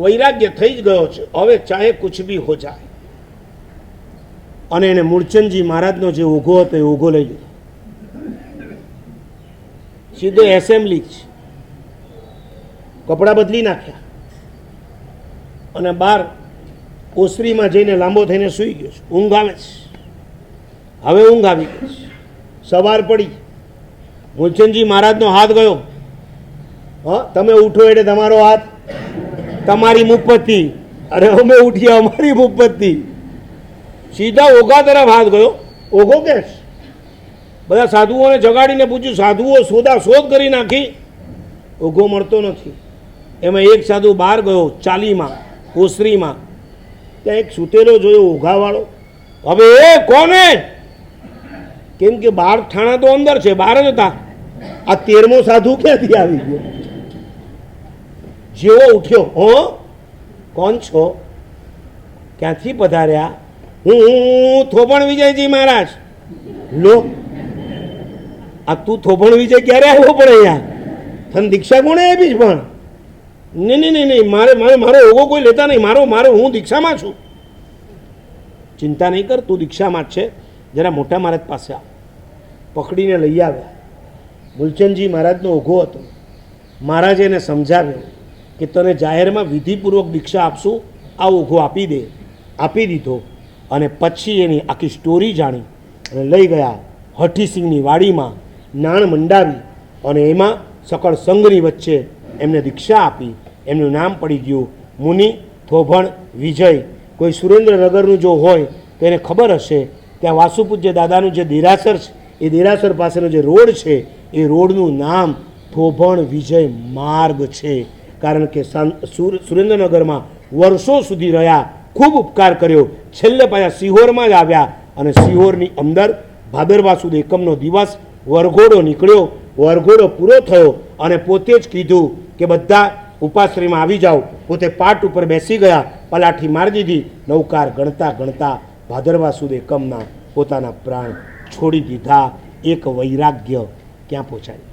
વૈરાગ્ય થઈ જ ગયો છે. હવે ચાહે કુછ બી હો જાય. અને એને મૂળચંદજી મહારાજનો જે ઊભો હતો એ ઊભો લઈ લીધો. સીધો એસેમ્બલી જ. કપડાં બદલી નાખ્યા. અને બાર ઓસરીમાં જઈને લાંબો થઈને સૂઈ ગયો છે. ઊંઘ આવે છે. હવે ઊંઘ આવી ગઈ છે. સવાર પડી. મૂલચંદજી મહારાજનો હાથ ગયો. હા, તમે ઉઠો એટલે તમારો હાથ તમારી મુપત્તિ અરે, અમે ઉઠીએ અમારી મુપત્તિ સીધા ઓઘા તરફ હાથ ગયો. ઓઘો કેસ? બધા સાધુઓને જગાડીને પૂછ્યું, સાધુઓ, સોદા શોધ કરી નાખી. ઓઘો મળતો નથી. એમાં એક સાધુ બહાર ગયો, ચાલીમાં, ઓસરીમાં. ત્યાં એક સૂતેલો જોયો, ઓઘાવાળો. હવે એ કોને? કેમ કે બાર ઠાણા તો અંદર છે, બહાર જ હતા. આ તેરમો સાધુ ક્યાંથી આવી ગયો? જેવો ઉઠ્યો, હો? કોણ છો? ક્યાંથી પધાર્યા? હું થોપણ વિજયજી મહારાજ. લો. આ તું થોપણ વિજય ક્યારે આવ્યો પણ અહીંયા? તને દીક્ષા કોણે આપી છે પણ? નહીં નહીં નહીં નહીં, મારે મારે, મારો ઓગો કોઈ લેતા નહીં. મારો મારો, હું દીક્ષામાં છું. ચિંતા નહીં કર, તું દીક્ષામાં જ છે. જરા મોટા મહારાજ પાસે આવ. પકડીને લઈ આવ્યા. મૂલચંદજી મહારાજનો ઓઘો હતો. મહારાજે એને સમજાવ્યો. કે તને જાહેરમાં વિધિપૂર્વક દીક્ષા આપશું, આ ઓઘો આપી દે, આપી દીધો. અને પછી એની આખી સ્ટોરી જાણી અને લઈ ગયા હઠીસિંહની વાડીમાં નાણ મંડાવી અને એમાં સકળ સંઘની વચ્ચે એમને દીક્ષા આપી. એમનું નામ પડી ગયું મુનિ થોભણ વિજય. કોઈ સુરેન્દ્રનગરનું જો હોય તો એને ખબર હશે ત્યાં વાસુપૂજ્ય દાદાનું જે દેરાસર છે, એ દેરાસર પાસેનો જે રોડ છે, એ રોડનું નામ થોભણ વિજય માર્ગ છે. કારણ કે સુરેન્દ્રનગરમાં વર્ષો સુધી રહ્યા, ખૂબ ઉપકાર કર્યો. છેલ્લે પાછા સિહોરમાં જ આવ્યા અને સિહોરની અંદર ભાદરવા સુધી એકમનો દિવસ વરઘોડો નીકળ્યો. વરઘોડો પૂરો થયો અને પોતે જ કીધું કે બધા ઉપાશ્રીમાં આવી જાઓ. પોતે પાટ ઉપર બેસી ગયા, પલાઠી મારી દીધી. નૌકાર ગણતા ગણતા ભાદરવા સુદ એકમના પોતાના પ્રાણ છોડી દીધા. એક વૈરાગ્ય ક્યાં પહોંચાડી